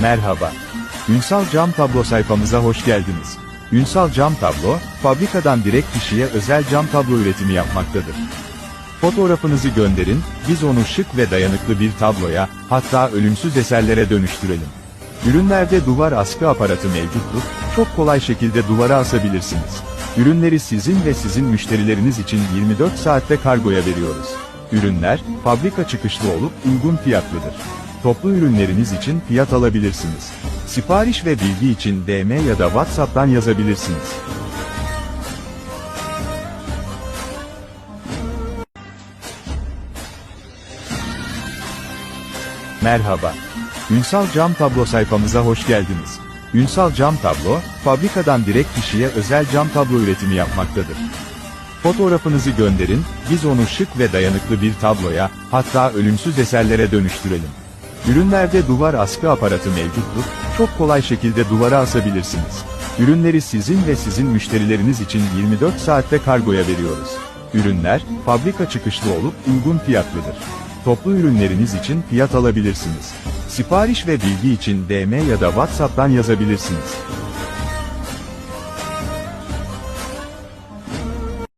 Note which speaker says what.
Speaker 1: Merhaba. Ünsal Cam Tablo sayfamıza hoş geldiniz. Ünsal Cam Tablo, fabrikadan direkt kişiye özel cam tablo üretimi yapmaktadır. Fotoğrafınızı gönderin, biz onu şık ve dayanıklı bir tabloya, hatta ölümsüz eserlere dönüştürelim. Ürünlerde duvar askı aparatı mevcuttur, çok kolay şekilde duvara asabilirsiniz. Ürünleri sizin ve sizin müşterileriniz için 24 saatte kargoya veriyoruz. Ürünler, fabrika çıkışlı olup uygun fiyatlıdır. Toplu ürünleriniz için fiyat alabilirsiniz. Sipariş ve bilgi için DM ya da WhatsApp'tan yazabilirsiniz. Merhaba. Ünsal Cam Tablo sayfamıza hoş geldiniz. Ünsal Cam Tablo, fabrikadan direkt kişiye özel cam tablo üretimi yapmaktadır. Fotoğrafınızı gönderin, biz onu şık ve dayanıklı bir tabloya, hatta ölümsüz eserlere dönüştürelim. Ürünlerde duvar askı aparatı mevcuttur, çok kolay şekilde duvara asabilirsiniz. Ürünleri sizin ve sizin müşterileriniz için 24 saatte kargoya veriyoruz. Ürünler, fabrika çıkışlı olup uygun fiyatlıdır. Toplu ürünleriniz için fiyat alabilirsiniz. Sipariş ve bilgi için DM ya da WhatsApp'tan yazabilirsiniz.